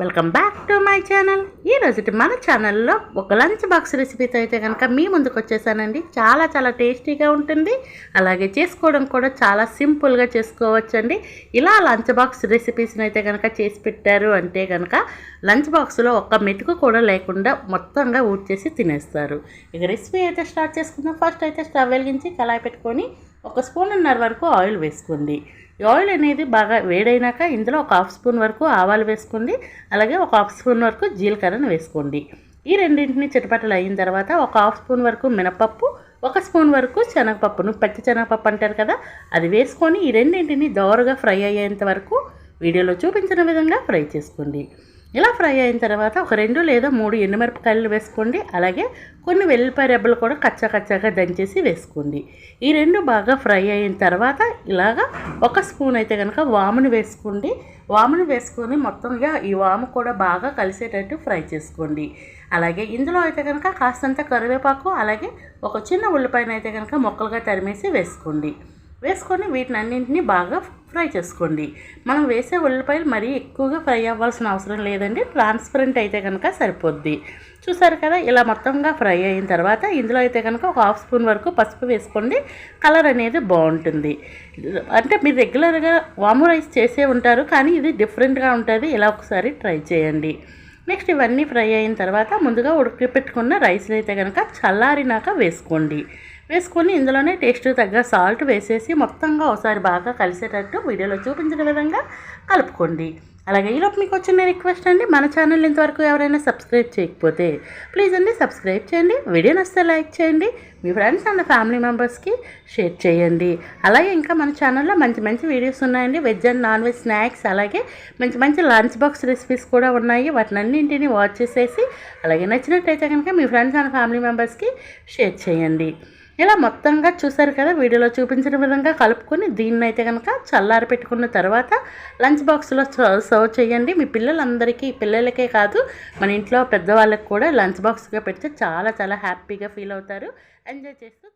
Welcome back to my channel. ఈ రోజు మన ఛానల్లో ఒక లంచ్ బాక్స్ రెసిపీతో అయితే కనుక మీ ముందుకు వచ్చేసానండి. చాలా చాలా టేస్టీగా ఉంటుంది. అలాగే చేసుకోవడం కూడా చాలా సింపుల్గా చేసుకోవచ్చండి. ఇలా లంచ్ బాక్స్ రెసిపీస్ని అయితే కనుక చేసి పెట్టారు అంటే కనుక లంచ్ బాక్స్లో ఒక్క మెతుకు కూడా లేకుండా మొత్తంగా ఊడ్చేసి తినేస్తారు. ఇక రెసిపీ అయితే స్టార్ట్ చేసుకుందాం. ఫస్ట్ అయితే స్టవ్ వెలిగించి కళాయి పెట్టుకొని ఒక స్పూన్నర వరకు ఆయిల్ వేసుకోండి ఈ ఆయిల్ అనేది బాగా వేడైనాక ఇందులో ఒక హాఫ్ స్పూన్ వరకు ఆవాలు వేసుకోండి అలాగే ఒక హాఫ్ స్పూన్ వరకు జీలకర్రను వేసుకోండి. ఈ రెండింటిని చిటపటలు అయిన తర్వాత ఒక హాఫ్ స్పూన్ వరకు మినపప్పు ఒక స్పూన్ వరకు శనగపప్పును పచ్చి శనగపప్పు అంటారు కదా అది వేసుకొని ఈ రెండింటిని దోరగా ఫ్రై అయ్యేంత వరకు వీడియోలో చూపించిన విధంగా ఫ్రై చేసుకోండి. ఇలా ఫ్రై అయిన తర్వాత ఒక రెండు లేదా మూడు ఎండుమిరపకాయలు వేసుకోండి. అలాగే కొన్ని వెల్లిపాయ రెబ్బలు కూడా కచ్చా కచ్చాగా దంచేసి వేసుకోండి. ఈ రెండు బాగా ఫ్రై అయిన తర్వాత ఇలాగా ఒక స్పూన్ అయితే కనుక వామును వేసుకోండి. వామును వేసుకొని మొత్తంగా ఈ వాము కూడా బాగా కలిసేటట్టు ఫ్రై చేసుకోండి. అలాగే ఇందులో అయితే కనుక కాస్తంత కరివేపాకు అలాగే ఒక చిన్న ఉల్లిపాయను అయితే కనుక మొక్కలుగా తరిమేసి వేసుకోండి. వేసుకొని వీటిని అన్నింటినీ బాగా ఫ్రై చేసుకోండి. మనం వేసే ఉల్లిపాయలు మరీ ఎక్కువగా ఫ్రై అవ్వాల్సిన అవసరం లేదండి. ట్రాన్స్పరెంట్ అయితే కనుక సరిపోద్ది. చూసారు కదా ఇలా మొత్తంగా ఫ్రై అయిన తర్వాత ఇందులో అయితే కనుక ఒక హాఫ్ స్పూన్ వరకు పసుపు వేసుకోండి. కలర్ అనేది బాగుంటుంది. అంటే మీరు రెగ్యులర్గా వాము రైస్ చేసే ఉంటారు కానీ ఇది డిఫరెంట్గా ఉంటుంది. ఇలా ఒకసారి ట్రై చేయండి. నెక్స్ట్ ఇవన్నీ ఫ్రై అయిన తర్వాత ముందుగా ఉడికి పెట్టుకున్న రైస్ని అయితే కనుక చల్లారినాక వేసుకోండి. వేసుకొని ఇందులోనే టేస్ట్ తగ్గ సాల్ట్ వేసేసి మొత్తంగా ఒకసారి బాగా కలిసేటట్టు వీడియోలో చూపించిన విధంగా కలుపుకోండి. అలాగే ఈలోపు మీకు వచ్చిన రిక్వెస్ట్ అండి మన ఛానల్ ఇంతవరకు ఎవరైనా సబ్స్క్రైబ్ చేయకపోతే ప్లీజ్ అండి సబ్స్క్రైబ్ చేయండి వీడియో నచ్చితే లైక్ చేయండి మీ ఫ్రెండ్స్ అండ్ ఫ్యామిలీ మెంబర్స్కి షేర్ చేయండి. అలాగే ఇంకా మన ఛానల్లో మంచి మంచి వీడియోస్ ఉన్నాయండి veg and non veg snacks అలాగే మంచి మంచి లంచ్ బాక్స్ రెసిపీస్ కూడా ఉన్నాయి వాటిని అన్నింటినీ వాచ్ చేసేసి అలాగే నచ్చినట్టయితే కనుక మీ ఫ్రెండ్స్ అండ్ ఫ్యామిలీ మెంబర్స్కి షేర్ చేయండి. ఇలా మొత్తంగా చూసారు కదా వీడియోలో చూపించిన విధంగా కలుపుకొని దీన్ని అయితే కనుక చల్లారి పెట్టుకున్న తర్వాత లంచ్ బాక్స్లో సర్వ్ చేయండి. మీ పిల్లలందరికీ పిల్లలకే కాదు మన ఇంట్లో పెద్దవాళ్ళకి కూడా లంచ్ బాక్స్గా పెడితే చాలా చాలా హ్యాపీగా ఫీల్ అవుతారు. ఎంజాయ్ చేస్తూ